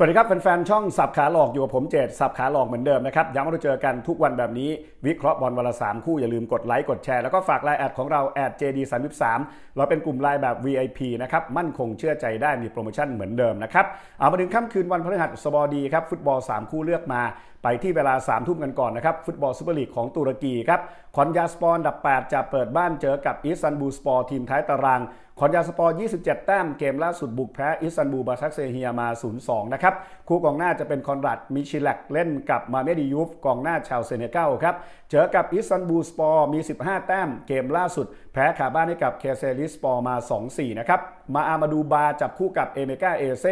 สวัสดีครับแฟนๆช่องสับขาหลอกอยู่กับผมเจตสับขาหลอกเหมือนเดิมนะครับย้ำว่าเราเจอกันทุกวันแบบนี้ วิเคราะห์บอลวันละสามคู่อย่าลืมกดไลค์กดแชร์แล้วก็ฝากไลน์แอดของเราแอด JD33 เราเป็นกลุ่มไลน์แบบ VIP นะครับมั่นคงเชื่อใจได้มีโปรโมชั่นเหมือนเดิมนะครับเอามาถึงค่ำคืนวันพฤหัสบดีครับฟุตบอล 3 คู่เลือกมา ไปที่เวลา3ามทุ่มกันก่อนนะครับ ฟุตบอลซูเปอร์ลีกของตุรกีครับคอนยาสปอร์อันดับ 8 จะเปิดบ้านเจอกับอิสตันบูลสปอร์ทีมท้ายตารางคอนยาสปอร์ 27 แต้ม เกมล่าสุดบุกแพ้อิสตันบูลบาซักเซเฮียมา 0-2 นะครับ คู่กองหน้าจะเป็นคอนรัดมิชิแลกเล่นกับมาเมดิยูฟกองหน้าชาวเซเนกัลครับ เจอกับอิสตันบูลสปอร์มี 15 แต้ม เกมล่าสุด แพ้ขาบ้านให้กับเคเซลิสปอร์มา 2-4 นะครับ มาอามาดูบาจับคู่กับเอเมกาเอเซ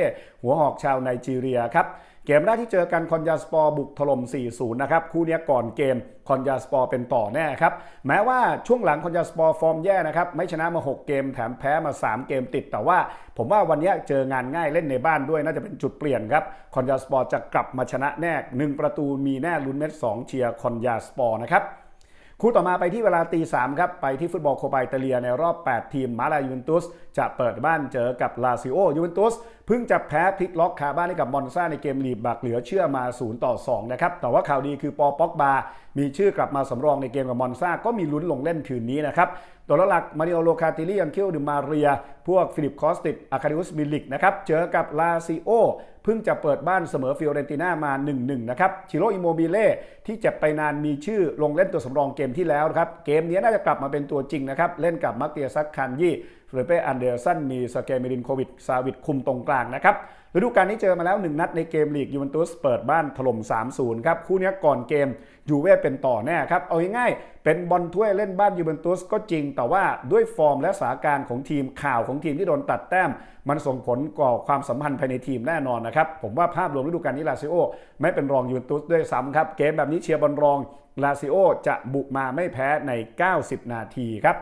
หัวหอกชาวไนจีเรียครับเกมแรกที่เจอกันคอนยาสปอร์บุกถล่ม 4-0 นะครับ คู่นี้ก่อนเกมคอนยาสปอร์เป็นต่อแน่ครับ แม้ว่าช่วงหลังคอนยาสปอร์ฟอร์มแย่นะครับ ไม่ชนะมา 6 เกมแถมแพ้มา 3 เกมติด แต่ว่าผมว่าวันนี้เจองานง่ายเล่นในบ้านด้วย น่าจะเป็นจุดเปลี่ยนครับคอนยาสปอร์จะกลับมาชนะแน่1ประตูมีแน่ลุ้นเม็ด2เชียร์คอนยาสปอร์นะครับ คู่ต่อมาไปที่เวลาตีสามครับ ไปที่ฟุตบอลโคปาอิตาเลียในรอบ 8 ทีมมาลายูเวนตุสจะเปิดบ้านเจอกับลาซิโอยูเวนตุส เพิ่งจะแพ้พลิกล็อกคาบ้านให้กับมอนซาในเกมลีดบักเหลือเชื่อมา 0 ต่อ 2 นะครับ แต่ว่าข่าวดีคือปอป็อกบา มีชื่อกลับมาสำรองในเกมกับมอนซาก็มีลุ้นลงเล่นคืนนี้นะครับตัวหลักมาริโอโลคาติลีอันเคิลดิมาเรีย พวกฟิลิปคอสติดอาคาดิอุสมิลิกนะครับ เจอกับลาซิโอเพิ่งจะเปิดบ้านเสมอฟิโอเรนติน่ามา 1-1 นะครับ ชิโรอิโมบิเล่ที่เจ็บไปนานมีชื่อลงเล่นตัวสำรองเกมที่แล้วนะครับ เกมนี้น่าจะกลับมาเป็นตัวจริงนะครับ เล่นกับมักเตียซักคันยี่ เฟรเป้อันเดอร์สันมีสเกมิลินโควิดซาวิดคุมตรงกลางนะครับฤดูกาลนี้เจอมาแล้ว 1 นัดในเกมลีกยูเวนตุสเปิดบ้านถล่ม 3-0 ครับ คู่นี้ก่อนเกมยูเว่เป็นต่อแน่ครับ เอาง่ายๆเป็นบอลถ้วยเล่นบ้านยูเวนตุสก็จริง แต่ว่าด้วยฟอร์มและสถานการณ์ของทีมข่าวของทีมที่โดนตัดแต้ม มันส่งผลก่อความสัมพันธ์ภายในทีมแน่นอนนะครับ ผมว่าภาพรวมฤดูกาลนี้ลาซิโอไม่เป็นรองยูเวนตุสด้วยซ้ำครับ เกมแบบนี้เชียร์บอลรองลาซิโอจะบุกมาไม่แพ้ใน 90 นาทีครับ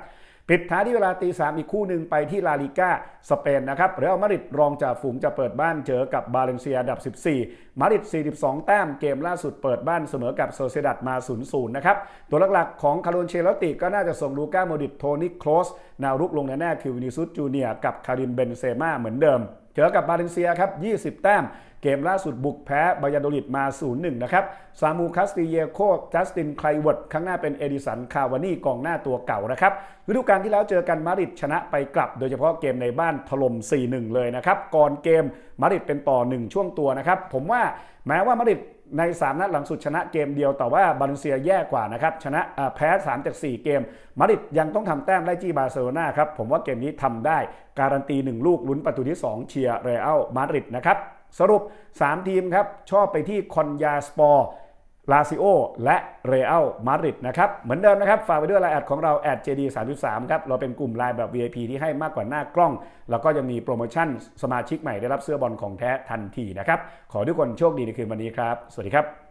ปิดท้ายที่เวลาตีสามอีกคู่หนึ่งไปที่ลาลิก้าสเปนนะครับเรอัลมาดริดรองจาฝูงจะเปิดบ้านเจอกับบาเลนเซียอันดับ 14 มาดริด 42 แต้มเกมล่าสุดเปิดบ้านเสมอกับโซเซดัดมา 0-0 นะครับ ตัวหลักๆของคาร์ลนเชลติก็น่าจะส่งลูก้าโมดิตโทนิโคลสแนวรุกลงแน่ๆคือวินิซุสจูเนียกับคาริมเบนเซม่าเหมือนเดิม เจอกับบาเลนเซียครับ 20 แต้ม เกมล่าสุดบุกแพ้บายาโดลิดมา 0-1 นะครับ ซามูคัสติเยโค จัสตินไคลเวิร์ดข้างหน้าเป็นเอดิสัน คาวานี่กองหน้าตัวเก่านะครับ ฤดูกาลที่แล้วเจอกันมาริดชนะไปกลับ โดยเฉพาะเกมในบ้านถล่ม 4-1 เลยนะครับ ก่อนเกมมาริดเป็นต่อ 1 ช่วงตัวนะครับ ผมว่าแม้ว่ามาริด ใน 3 นัดหลังสุดชนะเกมเดียว แต่ว่าบาเลนเซียแย่กว่านะครับ ชนะแพ้3จาก4เกม มาริดยังต้องทำแต้มไล่จี้บาร์เซโลนาครับ ผมว่าเกมนี้ทำได้ การันตี 1 ลูกลุ้นประตูที่ 2 เชียร์เรอัลมาดริดนะครับ สรุป 3 ทีมครับ ชอบไปที่คอนยาสปอร์ ลาซิโอและเรอัลมาดริดนะครับ เหมือนเดิมนะครับ ฝากไปด้วยไลน์แอดของเราแอด JD33 ครับ เราเป็นกลุ่มไลน์แบบ VIP ที่ให้มากกว่าหน้ากล้อง แล้วก็ยังมีโปรโมชั่นสมาชิกใหม่ได้รับเสื้อบอลของแท้ทันทีนะครับ ขอทุกคนโชคดีในคืนวันนี้ครับ สวัสดีครับ